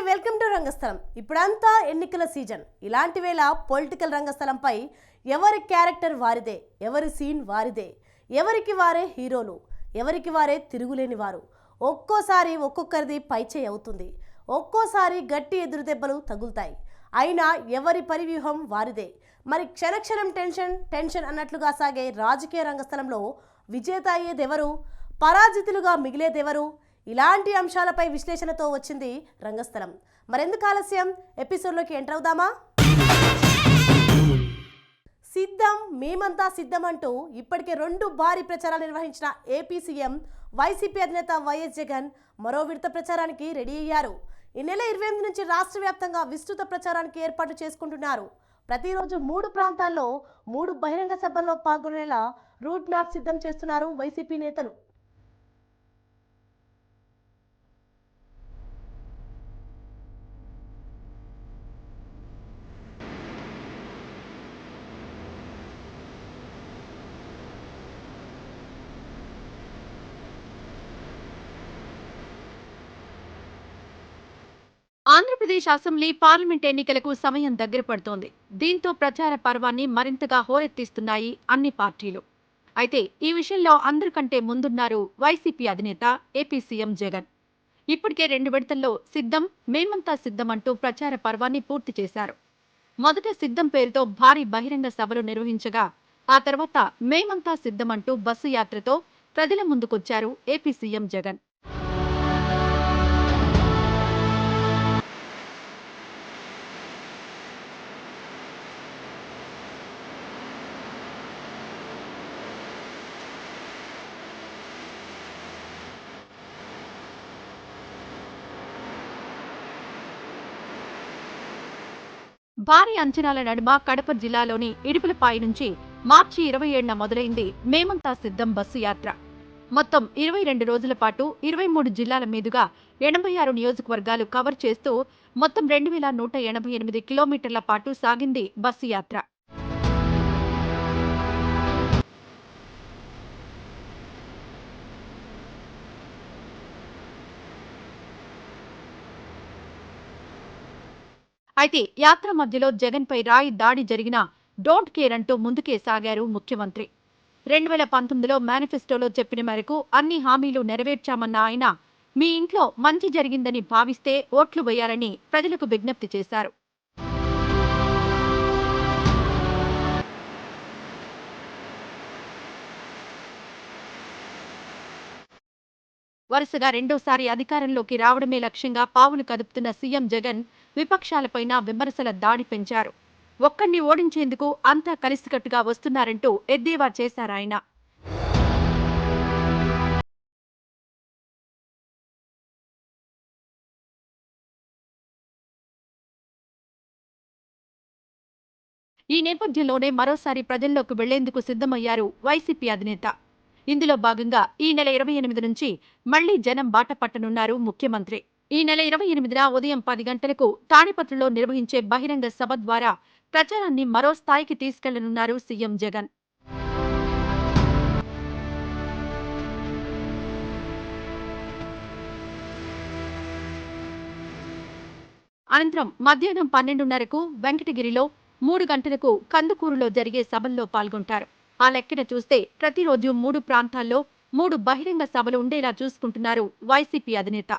Welcome to రంగస్థలం. ఇప్పుడంతా ఎన్నికల season. ఇలాంటి వేళ పొలిటికల్ రంగస్థలంపై ఎవరి క్యారెక్టర్ వారిదే? ఎవరి సీన్ వారిదే? ఎవరికి వారే హీరోలు? ఎవరికి వారే తిరుగులేని వారు? ఒక్కోసారి ఒక్కొక్కరిది పైచేయి అవుతుంది. ఒక్కోసారి గట్టి ఎదురు దెబ్బలు తగులుతాయి. అయినా ఎవరి పరివ్యూహం వారిదే? మరి క్షణక్షణం టెన్షన్ టెన్షన్ అన్నట్లుగా సాగే రాజకీయ రంగస్థలంలో విజేత అయ్యేదెవరు? పరాజితులుగా మిగిలేదెవరు? ఇలాంటి అంశాలపై విశ్లేషణతో వచ్చింది రంగస్థలం. మరెందుకు ఆలస్యం? ఎపిసోడ్లోకి ఎంటర్ అవుదామా? సిద్ధం మేమంతా సిద్ధం అంటూ ఇప్పటికే రెండు భారీ ప్రచారాలు నిర్వహించిన ఏపీ సీఎం వైసీపీ అధినేత వైఎస్ జగన్ మరో విడత ప్రచారానికి రెడీ అయ్యారు. ఈ నెల ఇరవై ఎనిమిది నుంచి రాష్ట్ర వ్యాప్తంగా విస్తృత ప్రచారానికి ఏర్పాట్లు చేసుకుంటున్నారు. ప్రతిరోజు మూడు ప్రాంతాల్లో మూడు బహిరంగ సభల్లో పాల్గొనేలా రూట్ మ్యాప్ సిద్ధం చేస్తున్నారు వైసీపీ నేతలు. ఆంధ్రప్రదేశ్ అసెంబ్లీ పార్లమెంట్ ఎన్నికలకు సమయం దగ్గర పడుతోంది. దీంతో ప్రచార పర్వాన్ని మరింతగా హోరెత్తిస్తున్నాయి అన్ని పార్టీలు. అయితే ఈ విషయంలో అందరికంటే ముందున్నారు వైసీపీ అధినేత ఏపీ సీఎం జగన్. ఇప్పటికే రెండు విడతల్లో సిద్ధం మేమంతా సిద్ధం అంటూ ప్రచార పర్వాన్ని పూర్తి చేశారు. మొదట సిద్ధం పేరుతో భారీ బహిరంగ సభలు నిర్వహించగా ఆ తర్వాత మేమంతా సిద్ధం అంటూ బస్సు యాత్రతో ప్రజల ముందుకొచ్చారు ఏపీ సీఎం జగన్. భారీ అంచనాల నడుమ కడప జిల్లాలోని ఇడుపులపాయి నుంచి మార్చి ఇరవై ఏడున మొదలైంది మేమంతా సిద్ధం బస్సు యాత్ర. మొత్తం ఇరవై రెండు రోజుల పాటు ఇరవై మూడు జిల్లాల మీదుగా ఎనభై ఆరు నియోజకవర్గాలు కవర్ చేస్తూ మొత్తం రెండు వేల నూట ఎనభై ఎనిమిది కిలోమీటర్ల పాటు సాగింది బస్సు యాత్ర. అయితే యాత్ర మధ్యలో జగన్ పై రాయి దాడి జరిగిన డోంట్ కేర్ అంటూ ముందుకే సాగారు ముఖ్యమంత్రి. రెండు వేల పంతొమ్మిదిలో మేనిఫెస్టోలో చెప్పిన మేరకు అన్ని హామీలు నెరవేర్చామన్న ఆయన మీ ఇంట్లో మంచి జరిగిందని భావిస్తే ఓట్లు వేయాలని ప్రజలకు విజ్ఞప్తి చేశారు. వరుసగా రెండోసారి అధికారంలోకి రావడమే లక్ష్యంగా పావులు కదుపుతున్న సీఎం జగన్ విపక్షాలపైన విమర్శల దాడి పెంచారు. ఒక్కడిని ఓడించేందుకు అంతా కలిసికట్టుగా వస్తున్నారంటూ ఎద్దేవా చేశారాయన ఈ నేపథ్యంలోనే మరోసారి ప్రజల్లోకి వెళ్ళేందుకు సిద్ధమయ్యారు వైసీపీ అధినేత. ఇందులో భాగంగా ఈ నెల ఇరవై ఎనిమిది నుంచి మళ్ళీ జనం బాట పట్టనున్నారు ముఖ్యమంత్రి. ఈ నెల ఇరవై ఎనిమిదిన ఉదయం పది గంటలకు తాడిపత్రిలో నిర్వహించే బహిరంగ సభ ద్వారా ప్రచారాన్ని మరో స్థాయికి తీసుకెళ్ళనున్నారు సీఎం జగన్. అనంతరం మధ్యాహ్నం పన్నెండున్నరకు వెంకటగిరిలో మూడు గంటలకు కందుకూరులో జరిగే సభల్లో పాల్గొంటారు. ఆ లెక్కన చూస్తే ప్రతిరోజు మూడు ప్రాంతాల్లో మూడు బహిరంగ సభలు ఉండేలా చూసుకుంటున్నారు వైసీపీ అధినేత.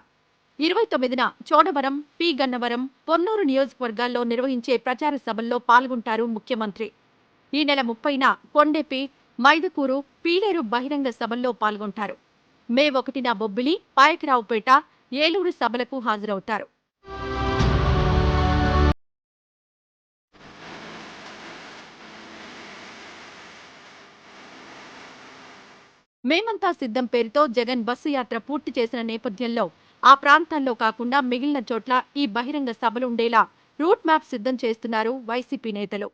ఇరవై తొమ్మిదిన చోడవరం పి. గన్నవరం పొన్నూరు నియోజకవర్గాల్లో నిర్వహించే ప్రచార సభల్లో పాల్గొంటారు ముఖ్యమంత్రి. ఈ నెల ముప్పైన కొండెపి మైదుకూరు పీలేరు బహిరంగ సభల్లో పాల్గొంటారు. మే ఒకటిన బొబ్బిలి పాయకరావుపేట ఏలూరు సభలకు హాజరవుతారు. మేమంతా సిద్ధం పేరుతో జగన్ బస్సు యాత్ర పూర్తి చేసిన నేపథ్యంలో ఆ ప్రాంతాల్లో కాకుండా మిగిలిన చోట్ల ఈ బహిరంగ సభలు ఉండేలా రూట్ మ్యాప్ సిద్ధం చేస్తున్నారు వైసీపీ నేతలు.